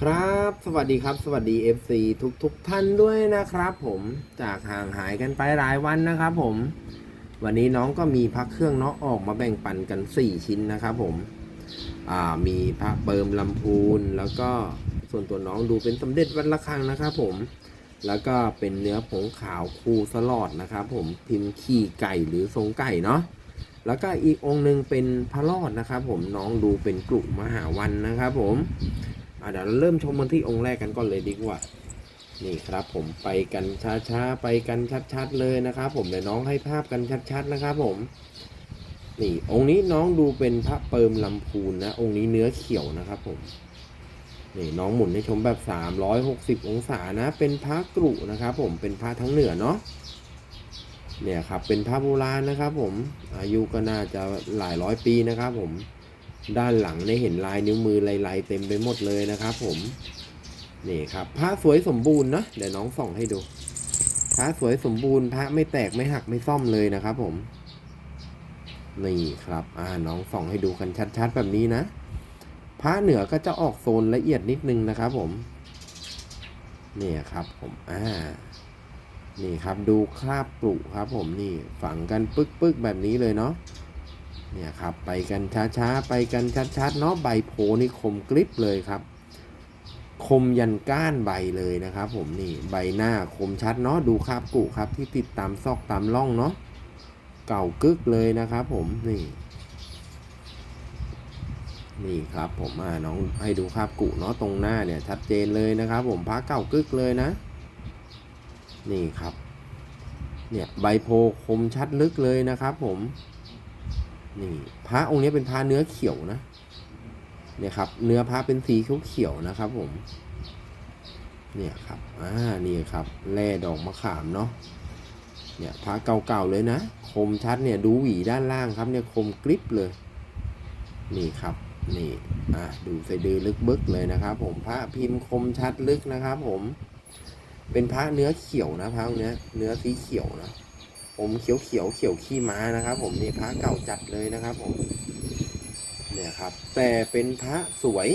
ครับ สวัสดีครับ สวัสดี FC ทุกทุกท่านด้วยนะครับ ผมจากห่างหายกันไปหลายวันนะครับ ผม วันนี้น้องก็มีพักเครื่องเนาะออกมาแบ่งปันกัน 4 ชิ้นนะครับผมอ่ามีพระเปิมลำพูนแล้วก็ส่วนตัวน้องดูเป็นสมเด็จวัดระฆังนะครับ ผมแล้วก็เป็นเนื้อผงขาวคูสลอดนะครับผมพิมพ์ขี้ไก่หรือทรงไก่เนาะแล้วก็อีกองค์หนึ่งเป็นพระรอดนะครับ ผมน้องดูเป็นกลุ่มมหาวันนะครับ ผม เดี๋ยวเราเริ่มชมกันที่องค์แรกกันก่อนเลยดีกว่า นี่ครับผมไปกันช้าๆไปกันชัดๆเลยนะครับผมเดี๋ยวน้องให้ภาพกันชัดๆนะครับผม นี่องค์นี้น้องดูเป็นพระเปิมลำพูนนะ องค์นี้เนื้อเขียวนะครับผมนี่น้องหมุนให้ชมแบบ 360 องศานะ เป็นพระกรุนะครับผมเป็นพระทั้งเหนือเนาะเนี่ยครับเป็นพระโบราณนะครับผมอายุก็น่าจะหลายร้อยปีนะครับผม ด้านหลังได้เห็นลายนิ้วมือลายๆเต็มไปหมดเลยนะครับผมนี่ครับพระสวยสมบูรณ์นะเดี๋ยวน้องส่องให้ดูพระสวยสมบูรณ์พระไม่แตกไม่หักไม่ซ่อมเลยนะครับผมนี่ครับอ่าน้องส่องให้ดูกันชัด ๆ แบบนี้นะพระเหนือก็จะออกโซนละเอียดนิดนึงนะครับผมเนี่ยครับผมอ่านี่ครับดูคราบปลุครับผมนี่ฝังกันปึ๊กปึกๆแบบนี้เลยเนาะ เนี่ยครับไปกันช้าๆ ไปกันชัดๆเนาะใบโพนี่คมกริบเลยครับ คมยันก้านใบเลยนะครับ ผมนี่ใบหน้าคมชัดเนาะดูคราบปลุครับที่ติดตามซอกตามร่องเนาะเก่ากึกเลยนะครับผมนี่นี่ครับผมอ่าน้องให้ดูคราบกุเนาะตรงหน้าเนี่ยชัดเจนเลยนะครับ ผมพระเก่ากึกเลยนะ นี่ครับ เนี่ยใบโพคมชัดลึกเลยนะครับ ผม นี่พระองค์นี้เป็นพระเนื้อเขียวนะเนี่ยครับ เนื้อพระเป็นสีเขียวๆนะครับ ผม เนี่ยครับอ่านี่ครับแร่ดอกมะขามเนาะเนี่ยพระเก่าๆเลยนะคมชัดเนี่ยดูหวีด้านล่างครับ เนี่ยคมกริบเลย นี่ครับนี่อะดูใส่ดือลึกบึกเลยนะครับ ผมพระพิมพ์คมชัดลึกนะครับ ผม เป็นพระเนื้อเขียวนะพระองค์เนี้ยเนื้อสีเขียวนะ ผมเขียวเขียวเขียวขี้ม้านะครับ ผมนี่พระเก่าจัดเลยนะครับผมเนี่ยครับ แต่เป็นพระสวย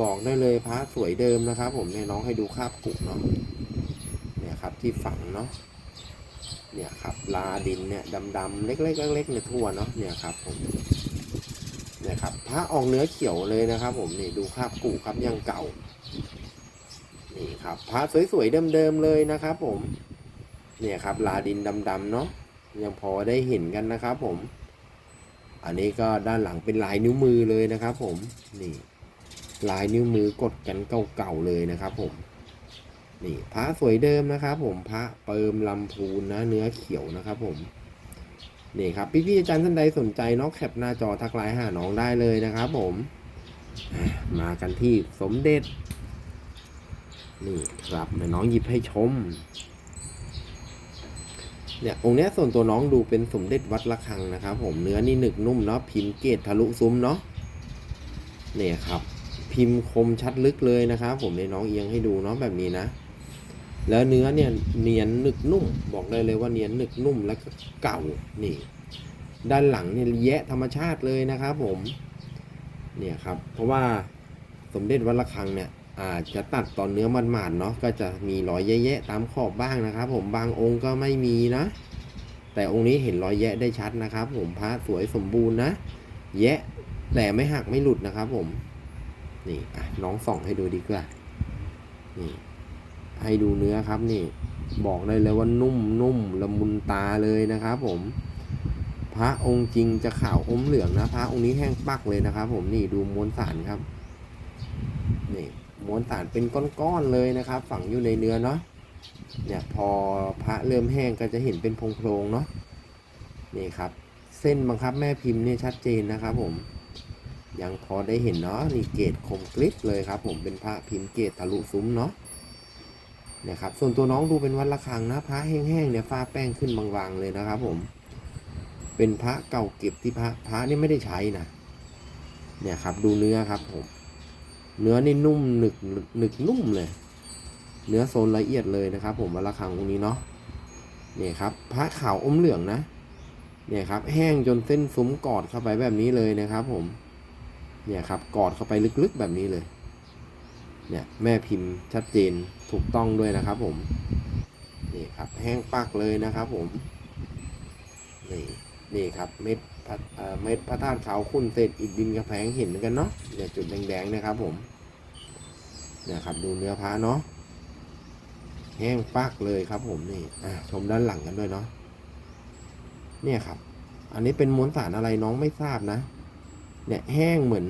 บอกได้เลยพระสวยเดิมนะครับ ผมเนี่ยน้องให้ดูคาบกุเนาะเนี่ยครับที่ฝังเนาะเนี่ยครับลาดินเนี่ยดำๆเล็กๆเล็กๆเนี่ยทั่วเนาะเนี่ยครับผมเนี่ยครับพระออกเนื้อเขียวเลยนะครับ ผมนี่ดูคาบกุครับยังเก่านี่ครับพระสวยๆเดิมๆเลยนะครับ ผม เนี่ยครับลาดินดำๆเนาะยังพอได้เห็นกันนะครับผม อันนี้ก็ด้านหลังเป็นลายนิ้วมือเลยนะครับผมนี่ลายนิ้วมือกดกันเก่าๆเลยนะครับผมนี่พระสวยเดิมนะครับผมพระเปิมลำพูนนะเนื้อเขียวนะครับผมนี่ครับพี่ๆอาจารย์ท่านใดสนใจเน้องแคปหน้าจอทักไลน์หาน้องได้เลยนะครับผมมากันที่สมเด็จนี่ครับเดี๋ยวน้องหยิบให้ชม เนี่ยองค์เนี้ยส่วนตัวน้องดูเป็นสมเด็จวัดระฆังนะครับผมเนื้อนี่หนึกนุ่มเนาะพิมพ์เกตทะลุซุ้มเนาะเนี่ยครับ พิมพ์คมชัดลึกเลยนะครับผมในน้องเอียงให้ดูเนาะแบบนี้นะ แล้วเนื้อเนี่ยเนียนหนึกนุ่ม บอกได้เลยว่าเนียนหนึกนุ่มแล้วก็เก่านี่ ด้านหลังเนี่ยแยะธรรมชาติเลยนะครับผมเนี่ยครับ เพราะว่าสมเด็จวัดระฆังเนี่ย อาจจะตัดตอนเนื้อมันหมาดเนาะก็จะมีรอยแยะๆตามขอบบ้างนะครับ ผมบางองค์ก็ไม่มีนะ แต่องค์นี้เห็นรอยแยะได้ชัดนะครับ ผมพระสวยสมบูรณ์นะ แยะแต่ไม่หักไม่หลุดนะครับ ผมนี่น้องส่องให้ดูดีกว่านี่ให้ดูเนื้อครับนี่ บอกได้เลยว่านุ่มนุ่มละมุนตาเลยนะครับ ผม พระองค์จริงจะขาวอมเหลืองนะ พระองค์นี้แห้งปักเลยนะครับ ผมนี่ดูม้วลสารครับนี่ มวลสารเป็นก้อนๆเลยนะครับ ฝังอยู่ในเนื้อเนาะเนี่ยพอพระเริ่มแห้งก็จะเห็นเป็นโพรงๆเนาะนี่ครับ เส้นบังคับแม่พิมพ์เนี่ยชัดเจนนะครับผม ยังพอได้เห็นเนาะนี่เกตคมกริบเลยครับ ผมเป็นพระพิมพ์เกตทะลุซุ้มเนาะเนี่ยครับส่วนตัวน้องดูเป็นวัดระฆังนะพระแห้งๆเนี่ยฟ้าแป้งขึ้นบางๆเลยนะครับ ผม เป็นพระเก่าเก็บที่พระพระนี่ไม่ได้ใช้นะเนี่ยครับ ดูเนื้อครับผม เนื้อนี่นุ่มหนึกหนึกนุ่มเลย เนื้อโซนละเอียดเลยนะครับ ผมวัดระฆังองนี้เนาะเนี่ยครับพระขาวอมเหลืองนะ เนี่ยครับ แห้งจนเส้นซุ้มกอดเข้าไปแบบนี้เลยนะครับ ผม เนี่ยครับ กอดเข้าไปลึกๆแบบนี้เลย เนี่ยแม่พิมพ์ชัดเจนถูกต้องด้วยนะครับ ผมนี่ครับ แห้งปักเลยนะครับ ผมนี่นี่ครับเม็ด เม็ดพระธาตุขาวขุ่นเศษอิฐดินกระแพงเห็นกันเนาะเนี่ยจุดแดงๆนะครับผมเนี่ยครับดูเนื้อพระเนาะแห้งปักเลยครับผมนี่อะชมด้านหลังกันด้วยเนาะเนี่ยครับ อันนี้เป็นมวลสารอะไรน้องไม่ทราบนะ เนี่ยแห้งเหมือน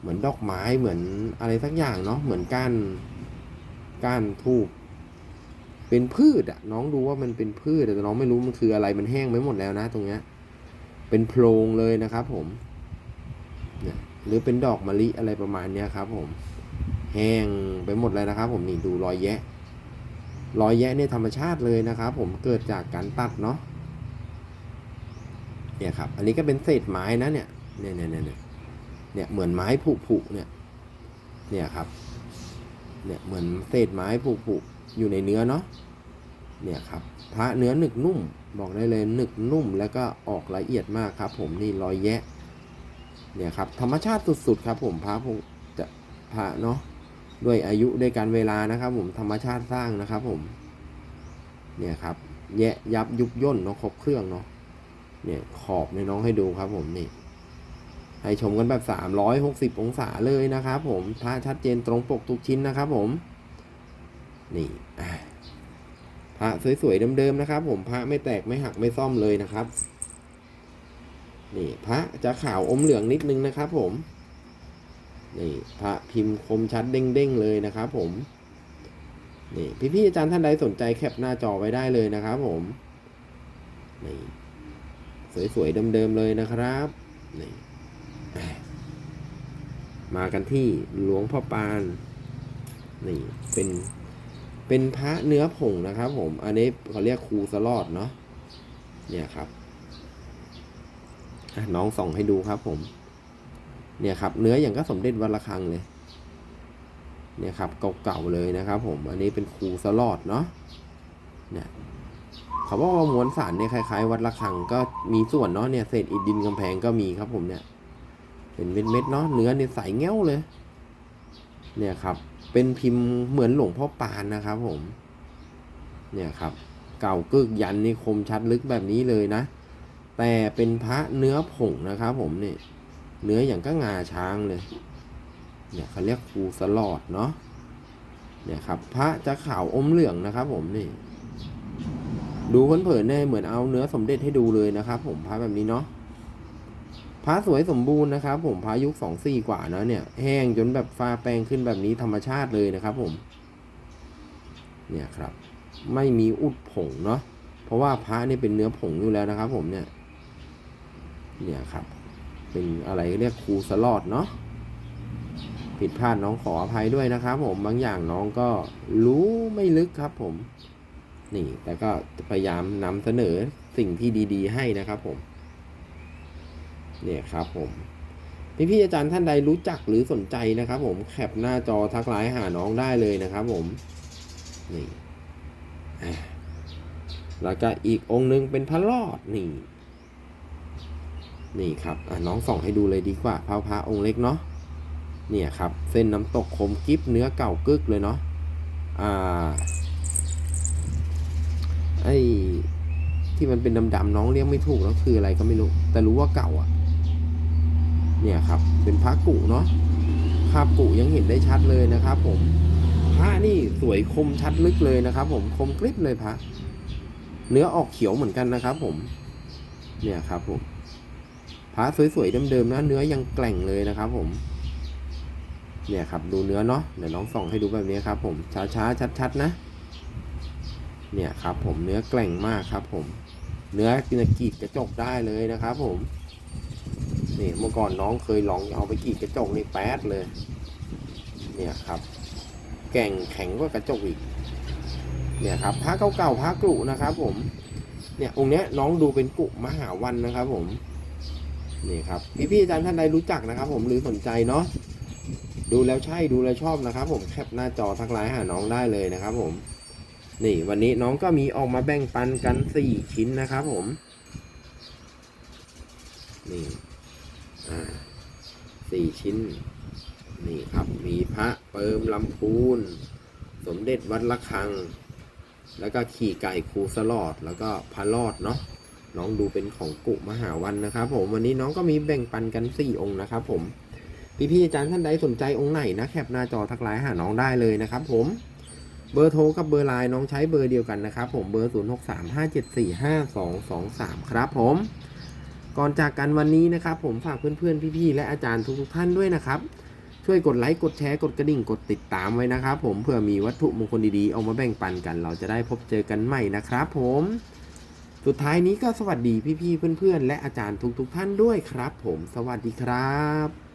เหมือนดอกไม้เหมือนอะไรสักอย่างเนาะเหมือนก้านก้านทูบเป็นพืชอะน้องดูว่ามันเป็นพืชแต่น้องไม่รู้มันคืออะไรมันแห้งไปหมดแล้วนะ ตรงเนี้ย เป็นโพรงเลยนะครับผมเนี่ยหรือเป็นดอกมะลิอะไรประมาณนี้ครับผม แห้งไปหมดเลยนะครับ ผมนี่ดูรอยแยะ รอยแยะเนี่ยธรรมชาติเลยนะครับ ผมเกิดจากการตัดเนาะเนี่ยครับ อันนี้ก็เป็นเศษไม้นะเนี่ยเนี่ยเนี่ยเนี่ยเนี่ยเหมือนไม้ผุผุเนี่ย เนี่ยครับ เนี่ยเหมือนเศษไม้ผุผุอยู่ในเนื้อเนาะเนี่ยครับ พระเนื้อหนึกนุ่ม บอกได้เลยหนึกนุ่ม แล้วก็ออกละเอียดมากครับ ผมนี่รอยแยะ เนี่ยครับ ธรรมชาติสุดๆครับ ผมพระพวกจะพระเนาะด้วยอายุด้วยการเวลานะครับ ผมธรรมชาติสร้างนะครับ ผม เนี่ยครับ แยะยับยุบย่นเนาะครบเครื่องเนาะเนี่ยขอบในน้องให้ดูครับ ผมนี่ให้ชมกันแบบ 360 องศาเลยนะครับ ผมพระชัดเจนตรงปกทุกชิ้นนะครับ ผม นี่ ระสวยๆเดิมๆนะครับ ผมพระไม่แตกไม่หักไม่ซ่อมเลยนะครับ นี่พระจะขาวอมเหลืองนิดนึงนะครับ ผมนี่พระพิมพ์คมชัดเด้งๆเลยนะครับ ผมนี่พี่ๆอาจารย์ท่านใดสนใจแคปหน้าจอไว้ได้เลยนะครับ ผมนี่สวยๆเดิมๆเลยนะครับนี่มากันที่หลวงพ่อปาน นี่เป็น เป็นพระเนื้อผงนะครับ ผม อันนี้เขาเรียกครูสลอดเนาะ เนี่ยครับน้องส่องให้ดูครับ ผม เนี่ยครับ เนื้ออย่างก็สมเด็จวัดระฆังเลย เนี่ยครับเก่าๆเลยนะครับ ผม อันนี้เป็นครูสลอดเนาะ เนี่ยเขาบอกว่ามวลสารเนี่ยคล้ายๆ วัดระฆังก็มีส่วนเนาะ เนี่ยเศษอิฐดินกำแพงก็มีครับ ผมเนี่ย เป็นเม็ดๆเนาะ เนื้อเนี่ยใสแง้วเลย เนี่ยครับ เป็นพิมพ์เหมือนหลวงพ่อปานนะครับผม เนี่ยครับ เก่ากึกยันนี่คมชัดลึกแบบนี้เลยนะ แต่เป็นพระเนื้อผงนะครับผมเนี่ย เนื้ออย่างก็งาช้างเลย เนี่ยเขาเรียกครูสลอดเนาะ เนี่ยครับ พระจะขาวอมเหลืองนะครับผมนี่ ดูเผินๆเนี่ยเหมือนเอาเนื้อสมเด็จให้ดูเลยนะครับผมพระแบบนี้เนาะ พระสวยสมบูรณ์นะครับ ผมพระยุคสองสี่กว่านะเนี่ย แห้งจนแบบฟ้าแปลงขึ้นแบบนี้ธรรมชาติเลยนะครับ ผม เนี่ยครับ ไม่มีอุดผงเนาะเพราะว่าพระนี่เป็นเนื้อผงอยู่แล้วนะครับ ผมเนี่ย เนี่ยครับ เป็นอะไรเรียกครูสลอดเนาะผิดพลาดน้องขออภัยด้วยนะครับ ผมบางอย่างน้องก็รู้ไม่ลึกครับ ผม นี่แต่ก็พยายามนำเสนอสิ่งที่ดี ๆ ให้นะครับ ผม เนี่ยครับผมพี่พี่อาจารย์ท่านใดรู้จักหรือสนใจนะครับ ผมแคปหน้าจอทักไลน์หาน้องได้เลยนะครับ ผมนี่แล้วก็อีกองค์หนึงเป็นพระรอดนี่ นี่ครับน้องส่องให้ดูเลยดีกว่าพระพระองค์เล็กเนาะเนี่ยครับ เส้นน้ำตกคมกิฟเนื้อเก่ากึกเลยเนาะอ่าไอ้ที่มันเป็นดำๆน้องเรียกไม่ถูกแล้วคืออะไรก็ไม่รู้ แต่รู้ว่าเก่าอะ เนี่ยครับ เป็นพระกุเนาะคาบกุยังเห็นได้ชัดเลยนะครับ ผมพระนี่สวยคมชัดลึกเลยนะครับ ผมคมกริบเลยพระเนื้อออกเขียวเหมือนกันนะครับ ผม เนี่ยครับ ผมพระสวยๆเดิมๆนะเนื้อยังแกล่งเลยนะครับ ผม เนี่ยครับ ดูเนื้อเนาะเดี๋ยวน้องส่องให้ดูแบบนี้ครับ ผมช้าๆชัดๆนะเนี่ยครับ ผมเนื้อแกล่งมากครับ ผม เนื้อกรีดกระจกได้เลยนะครับ ผม นี่เมื่อก่อนน้องเคยลองเอาไปกีดกระจกนี่แป๊ดเลย เนี่ยครับ แก่งแข็งกว่ากระจกอีก เนี่ยครับพระเก่าๆพระกรุนะครับ ผม เนี่ยองค์เนี้ยน้องดูเป็นกุมหาวันนะครับ ผม นี่ครับพี่ๆอาจารย์ท่านใดรู้จักนะครับ ผมหรือสนใจเนาะดูแล้วใช่ดูแล้วชอบนะครับ ผมแคปหน้าจอทักไลน์หาน้องได้เลยนะครับ ผม นี่วันนี้น้องก็มีออกมาแบ่งปันกันสี่ชิ้นนะครับ ผม นี่ สี่ชิ้น นี่ครับ มีพระเปิมลำพูน สมเด็จวัดละคัง แล้วก็ขี่ไก่ครูสลอด แล้วก็พระรอดเนาะ น้องดูเป็นของกุมหาวันนะครับ ผม วันนี้น้องก็มีแบ่งปันกัน4องค์นะครับ ผม พี่ๆอาจารย์ท่านใดสนใจองค์ไหนนะ แคปหน้าจอทักไลน์หาน้องได้เลยนะครับผมเบอร์โทรกับเบอร์ไลน์น้องใช้เบอร์เดียวกันนะครับผมเบอร์ 0 6 3 5 7 4 5 2 2 3 ครับผม ก่อนจากกันวันนี้นะครับ ผมฝากเพื่อนๆ พี่ๆ และอาจารย์ทุกๆ ท่านด้วยนะครับ ช่วยกดไลค์ กดแชร์ กดกระดิ่ง กดติดตามไว้นะครับ ผมเพื่อมีวัตถุมงคลดีๆ เอามาแบ่งปันกัน เราจะได้พบเจอกันใหม่นะครับ ผม สุดท้ายนี้ก็สวัสดีพี่ๆ เพื่อนๆ และอาจารย์ทุกๆ ท่านด้วยครับ ผม สวัสดีครับ